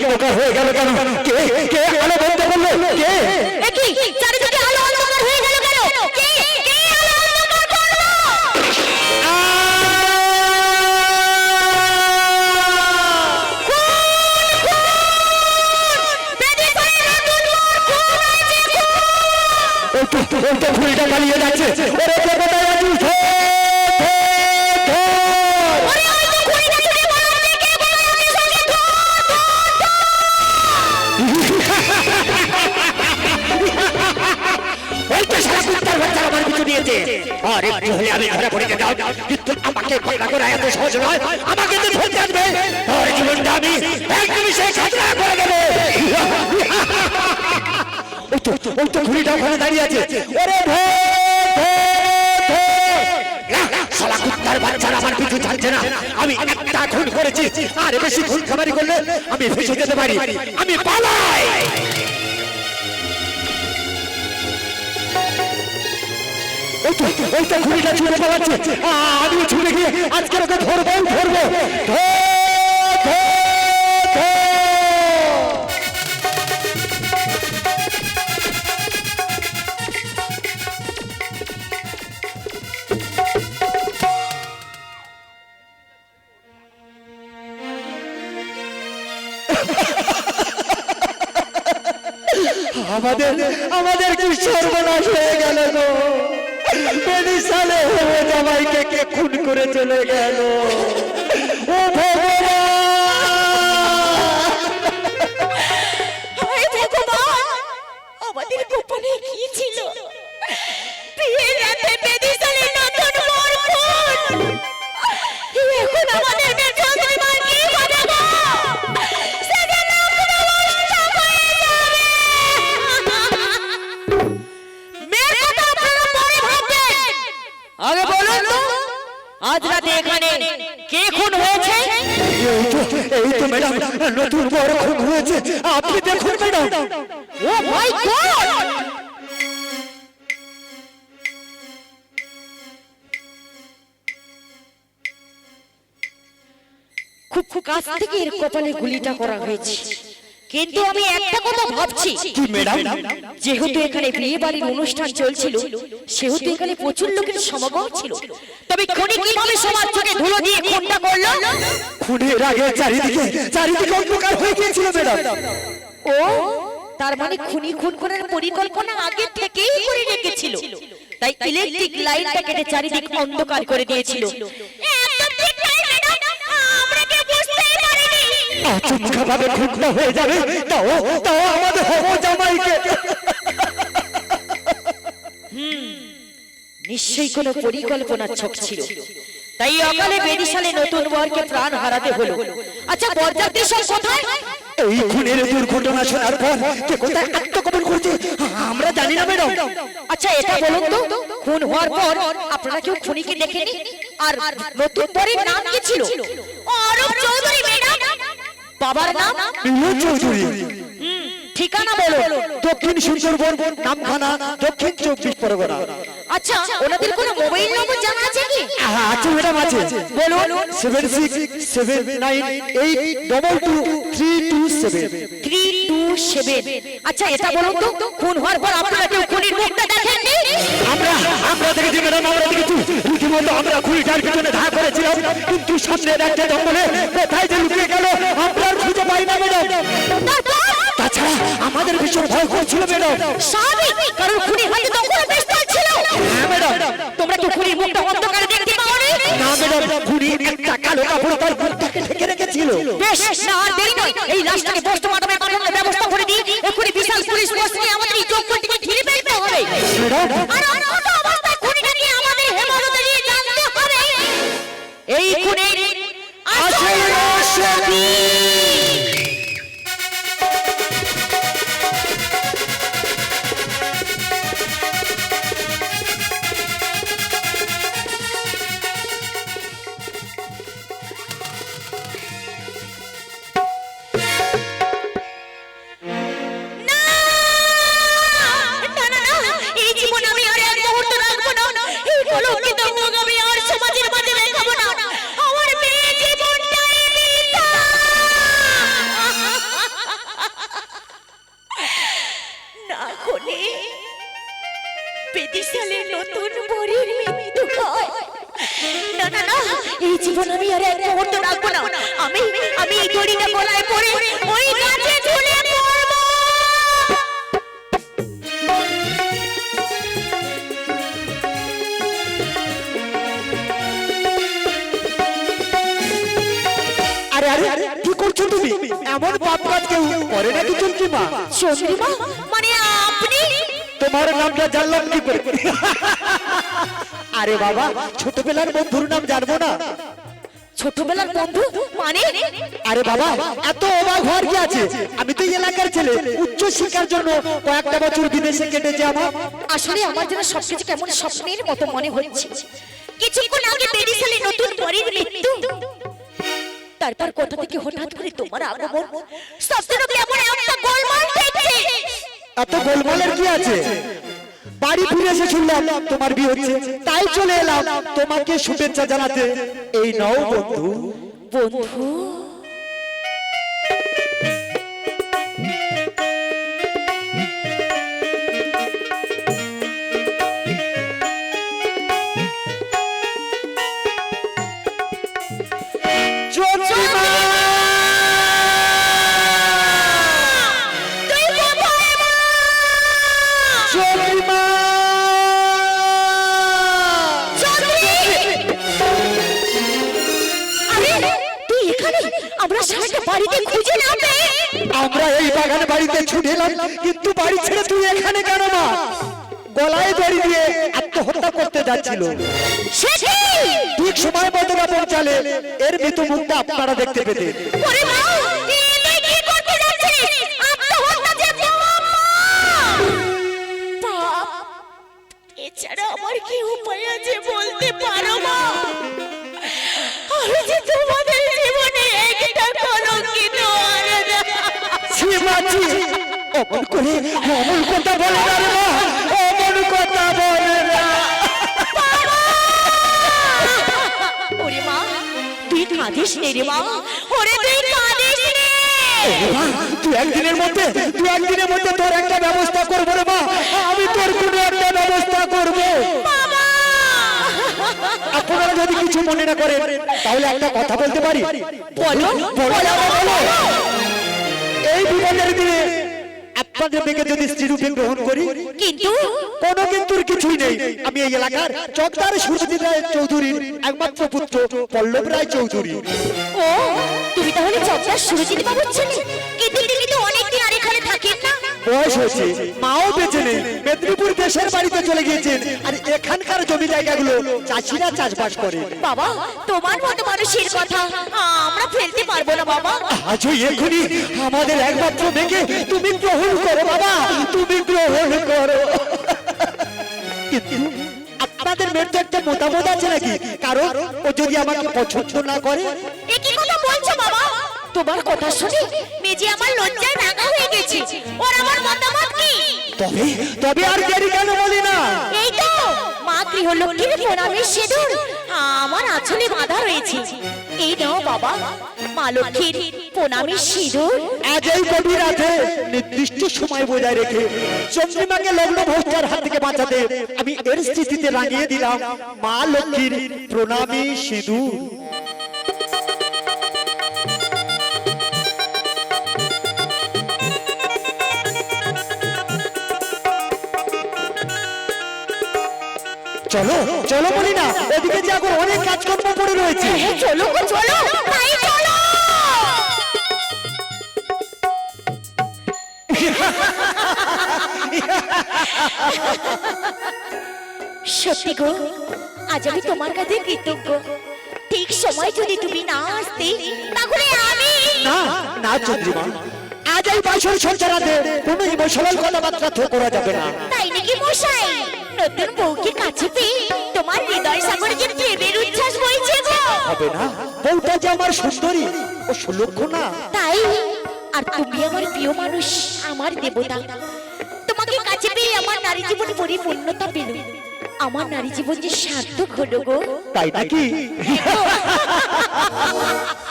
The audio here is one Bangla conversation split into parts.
কি অন্ধকার হয়ে গেল কেন? কে কে আলো বন্ধ করল? কে? একই চারিদিকে আলো অন্ধকার হয়ে গেল কেন? কে কে আলো অন্ধকার করল? ওই তো ঘুড়িটা পালিয়ে যাচ্ছে ওরে আমি পড়ে যেতাম কিন্তু আমাকে পাকড়া করা এত সহজ নয় আমাকে তো ধরতে আসবে তোর জীবনটা আমি খাতরা করে দেবো ওই তো ওই তো ওখানে দাঁড়িয়ে আছে ওরে। না, আমার ছাড়ছে না আমি একটা খুন করেছি আর বেশি খুন খামারি করলে আমি ফেসে যেতে পারি আমি পালাই ওই তো ওই তো ঘুড়িটা আজকে ওকে ধরবো ধরবো। ধর, ধর, ধর। আমাদের আমাদের কি সর্বনাশ হয়ে গেল গো? বেনি সালে হব জামাইকে কে খুন করে চলে গেল? ম্যাডাম নতুন বড় খুন হয়েছে। আপনি দেখুন, ম্যাডাম। ও মাই গড! খুব খুব কাছ থেকে এর কপালে গুলিটা করা হয়েছে। কিন্তু আমি একটা কথা ভাবছি। কি ম্যাডাম যেহেতু এখানে বিয়ে বাড়ির অনুষ্ঠান চলছিল সেহেতু এখানে প্রচুর লোকের সমাগম ছিল। তবে খুনি কীভাবে সবার চোখে ধুলো দিয়ে খুনটা করল। খুনের আগে চারিদিকে চারিদিকে অন্ধকার হয়ে গিয়েছিল ম্যাডাম ও তার মানে খুনি খুন করার পরিকল্পনা আগে থেকেই করে রেখেছিল। তাই ইলেকট্রিক লাইনটা কেটে চারিদিক অন্ধকার করে দিয়েছিল। আচমকা ভাবে খুনটা হয়ে যাবে। তাও তাও আমাদের হব জামাইকে। নিশ্চয়ই কোনো পরিকল্পনা ছক ছিল। তাই অকালে বেরিশালে নতুন বরকে প্রাণ হারাতে হলো। আচ্ছা বরযাত্রী সব কোথায় এই খুনের দুর্ঘটনা শোনার পর কে কোথায় আত্মগোপন করছে? আমরা জানি না ম্যাডাম। আচ্ছা এটা বলুন তো। খুন হওয়ার পর আপনারা কেউ খুনিকে দেখেনি? আর নতুন বরের নাম কি ছিল? অরূপ চৌধুরী ম্যাডাম। বাবার নাম বিমল চৌধুরী। ঠিকানা বলো। দক্ষিণ সুন্দরবন নামখানা দক্ষিণ চব্বিশ পরগনা। আচ্ছা ওনাদের কোনো মোবাইল নম্বর জানা আছে কি? হ্যাঁ আছে ম্যাডাম আছে। বলুন। Seven six seven nine eight double two three two seven three two আচ্ছা এটা বলুন তো খুন হওয়ার পর আপনারা কেউ খুনির মুখটা দেখেননি? আমরা আমরা দেখেছি ম্যাডাম আমরা দেখেছি রীতিমতো আমরা খুঁড়িটার পিছনে ধা করেছিলাম। কিন্তু সামনের একটা জঙ্গলে কোথায় যে লুকিয়ে গেল আমরা খুঁজে পাই না ম্যাডাম তাছাড়া আমাদের ভীষণ ভয় করছিল ম্যাডাম স্বাভাবিক কারণ খুনির হাতে তখন পিস্তল ছিল। হ্যাঁ ম্যাডাম তোমরা কি খুনির মুখটা অন্ধকারে দেখতে পাওনি। না ম্যাডাম খুঁড়ি একটা কালো কাপড় তার মুখটাকে ঢেকে রেখেছিল। বেশ না আর দেরি নয়। এই লাশটাকে পোস্টমর্টমে পাঠানোর ব্যবস্থা করে দিই এক্ষুনি বিশাল পুলিশ বস নিয়ে আমাদের এই জঙ্গলটিকে ঘিরে ফেলতে হবে। আর অন্য অবস্থায় খুনিটাকে আমাদের হেফাজতে নিয়ে জানতে হবে। এই খুনের আসল রহস্য চন্দ্রিমা? মানে আপনি? তোমার নামটা জানলাম কি করে? আরে বাবা ছোটবেলার বন্ধুর নাম জানব না? ছোটবেলার বন্ধু? মানে? আরে বাবা এত অবাক হওয়ার কি আছে? আমি তো এই এলাকার ছেলে। উচ্চ শিক্ষার জন্য কয়েকটা বছর বিদেশে কেটেছে আমার। আসলে আমার যেন সবকিছু কেমন স্বপ্নের মতো মনে হচ্ছে। কিছুক্ষণ আগে বেরিয়েছিলে নতুন বরের মৃত্যু। তারপর কোথা থেকে হঠাৎ করে তোমার আগমন? সবচেয়ে এমন একটা গোলমাল দেখছে এত গোলমালের কি আছে? বাড়ি ফিরে এসে শুনলাম তোমার বিয়ে হচ্ছে। তাই চলে এলাম তোমাকে শুভেচ্ছা জানাতে। এই নাও বন্ধু। বন্ধু সারাটা বাড়িতে খুঁজে না পেয়ে আমরা এই বাগান বাড়িতে ছুটে এলাম কিন্তু বাড়ি ছেড়ে তুই এখানে কেন মা? গলায় দড়ি দিয়ে আত্মহত্যা করতে যাচ্ছিল। ঠিক সময় মতো না পৌঁছালে এর মৃত মুখটা আপনারা দেখতে! পাপ! এছাড়া আমার কি উপায় আছে বলতে পারো মা? আমি যে তোমাদের ছিমাছি অমন করে অমন কথা বলে না রে মা। অমন কথা বলে না। ওরে মা তুই কাঁদিস নে রে মা। ওরে তুই কাঁদিস নে। তুই একদিনের মধ্যে তুই একদিনের মধ্যে তোর একটা ব্যবস্থা করব রে মা। আমি তোর কোনো একটা ব্যবস্থা করব। আপনারা যদি কিছু মনে না করেন তাহলে একটা কথা বলতে পারি? বলো বলো। বলো। এই বিপদের দিনে আপনাদের মেয়েকে যদি স্ত্রীরূপে গ্রহণ করি কিন্তু কোনো কিন্তু কিছুই নেই। আমি এই এলাকার চকদার সুরজিৎ রায় চৌধুরীর একমাত্র পুত্র পল্লব রায় চৌধুরী। ও তুমি তাহলে চকদার সুরজিৎ বাবুর ছেলে? কিন্তু বয়স হয়েছে। মাও বেঁচে নেই। মেদিনীপুর দেশের বাড়িতে চলে গিয়েছেন। আর এখানকার জমি জায়গাগুলো চাষিরা চাষবাস করে। বাবা তোমার মতো মানুষের কথা আমরা ফেলতে পারব না বাবা। আজও এখনই আমাদের একমাত্র মেয়েকে তুমি গ্রহণ করো বাবা। তুমি গ্রহণ করো। কিন্তু আপনাদের মেয়ের তো একটা মতামত আছে নাকি? কারণ ও যদি আমাকে পছন্দ না করে কি কথা বলছো বাবা? তোমার কথা শুনে মেজে আমার তবে তবে আর দেরি কেন বলি না? এই তো মা গৃহলক্ষ্মীর প্রণামের সিঁদুর। আমার আঁচলে বাঁধা রয়েছে। এই নাও বাবা মা লক্ষ্মীর প্রণামের সিঁদুর। আজ এই গভীর রাতে নির্দিষ্ট সময় বজায় রেখে চন্দ্রিমাকে লগ্ন ভোক্তার হাত থেকে বাঁচাতে আমি এর স্থিতিতে রাঙিয়ে দিলাম মা লক্ষ্মীর প্রণামী সিঁদুর। চলো চলো বলি না ওদিকে যে এখন অনেক কাজকর্ম পড়ে রয়েছে। চলো চলো। চলো। সত্যি গো আজ আমি তোমার কাছে কৃতজ্ঞ। ঠিক সময় যদি তুমি না আসতে তাহলে আমি না না চন্দ্রিমা। আজ এই বছর সঞ্চারাতে কোনো ইমোশনাল কথাবার্তা তো করা যাবে না। তাই নাকি মশাই? নতুন বউকে কাছে পেয়ে তোমার হৃদয় সাগরে যে প্রেমের উচ্ছ্বাস বইছে গো। হবে না। বউটা যে আমার সুন্দরী ও সুলক্ষণা তাই আর তুমি আমার প্রিয় মানুষ আমার দেবতা। তোমাকে কাছে পেয়ে আমার নারী জীবন পরিপূর্ণতা পেল। আমার নারী জীবন যে সার্থক হলো গো। তাই নাকি?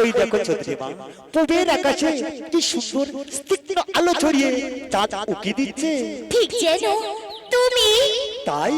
ওই দেখো চন্দ্রিমা পূবের আকাশে কি সুন্দর স্তিগ্ধ আলো ছড়িয়ে চাঁদ উকি দিচ্ছে। ঠিক যেন তুমি তাই?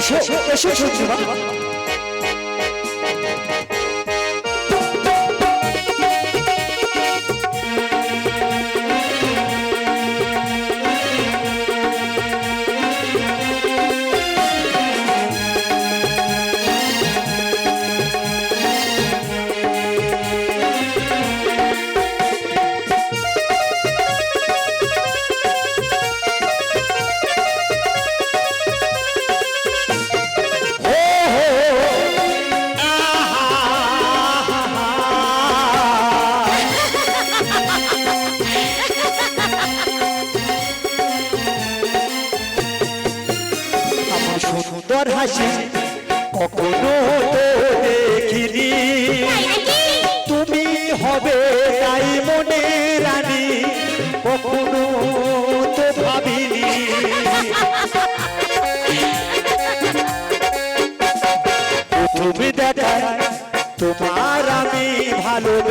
行，行，行，我吃纸吧。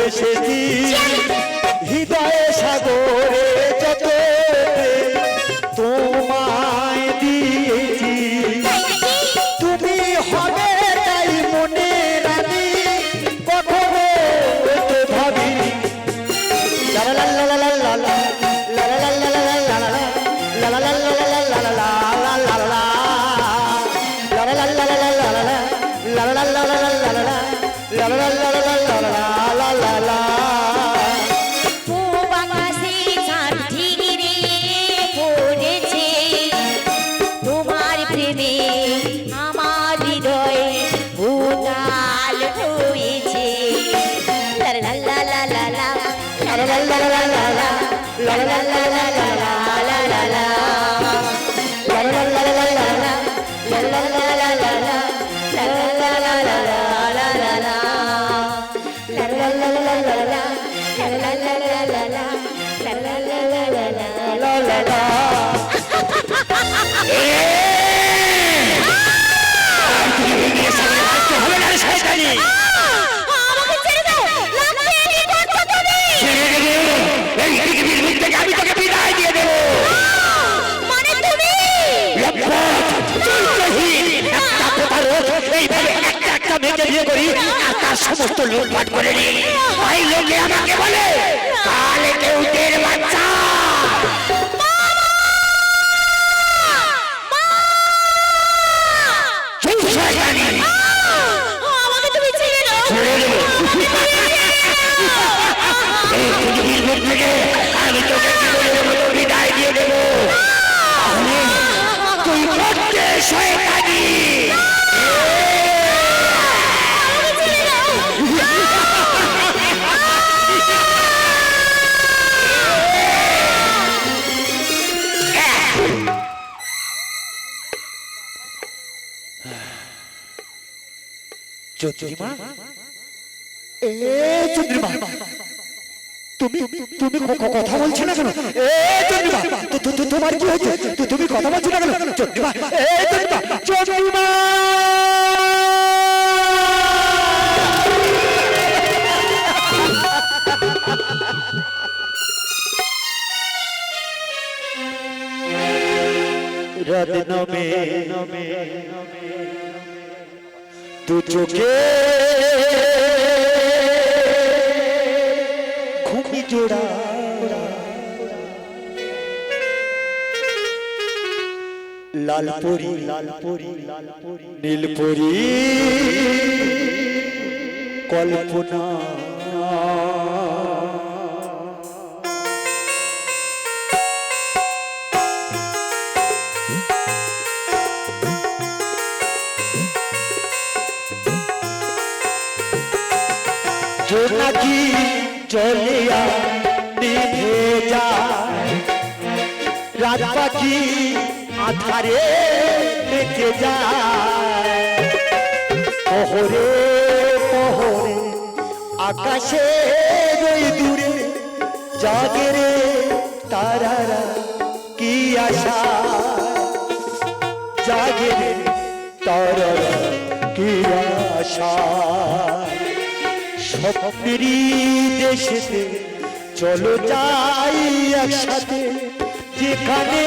এসেছি হৃদয়ে সাগরে মেয়েকে বিয়ে করি লুটপাট করে নিই ভাই আমাকে বলে কালে কেউ দেড় বাচ্চা থেকে আমি তোকে বিদায় দিয়ে দেবো। তুই প্রত্যেক শয়তানি। চৌধুরী মা এ চৌধুরী মা তুমি তুমি কথা বলছো না কেন? তোমার কি হয়েছে? তুমি কথা বলছো না কেন? চন্ডিমা এই চন্ডিমা নমে তু চোখে লাল পরি লাল পরি লাল পরি নীল পরি কল্পনা জোনাকি জলিয়া নিভে যায়, রাত পাখি আধারে বেঁচে যায়। পহরে আকাশে ওই দূরে জাগে রে তারারা কি আশা? জাগে রে তারারা কি আশা? স্বপ্নেরই দেশেতে চলো যাই একসাথে, যেখানে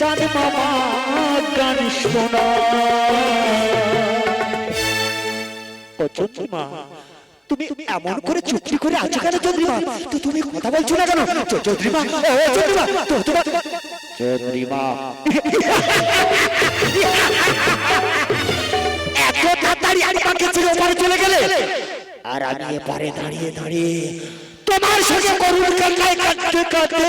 চাঁদ মামা গান শোনা। তুমি এমন করে চুপটি করে আছো কেন চন্দ্রিমা? তো তুমি কথা বলছো না কেন? চন্দ্রিমা, ও চন্দ্রিমা চন্দ্রিমা। এত তাড়াতাড়ি আমাকে ছেড়ে ওপারে চলে গেলে? আর আমি এপারে দাঁড়িয়ে দাঁড়িয়ে তোমার সঙ্গে করুণ কান্নায় কাঁদতে কাঁদতে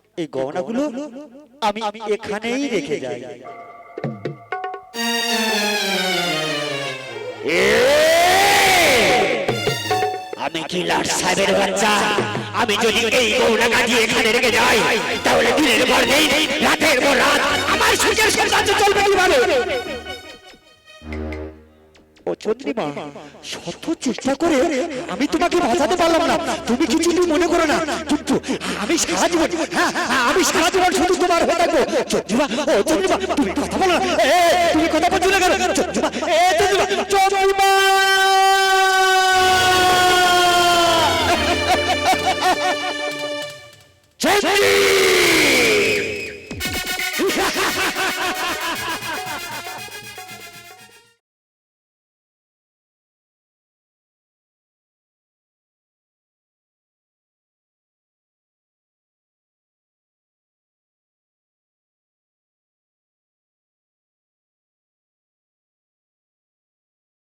এই গহনাগুলো আমি আমি এখানেই রেখে যাই। আমি কি লাট সাহেবের বাচ্চা। আমি যদি এই গৌনা গাজি এখানে রেখে যাই তাহলে দিনের পর নেই রাতের পর রাত আমার সুখের সন্তান চলবে কীভাবে? ও চন্দ্রিমা শত চেষ্টা করে আমি তোমাকে বাঁচাতে পারলাম না। তুমি কিছু মনে করো না। কিন্তু আমি সারা হ্যাঁ, হ্যাঁ আমি সারা জীবন শুধু তোমার হয়ে থাকব। চন্দ্রিমা ও চন্দ্রিমা তুমি কথা বলো না। তুমি কথা বলছো না কেন? চন্দ্রিমা এ চন্দ্রিমা চন্দ্রিমা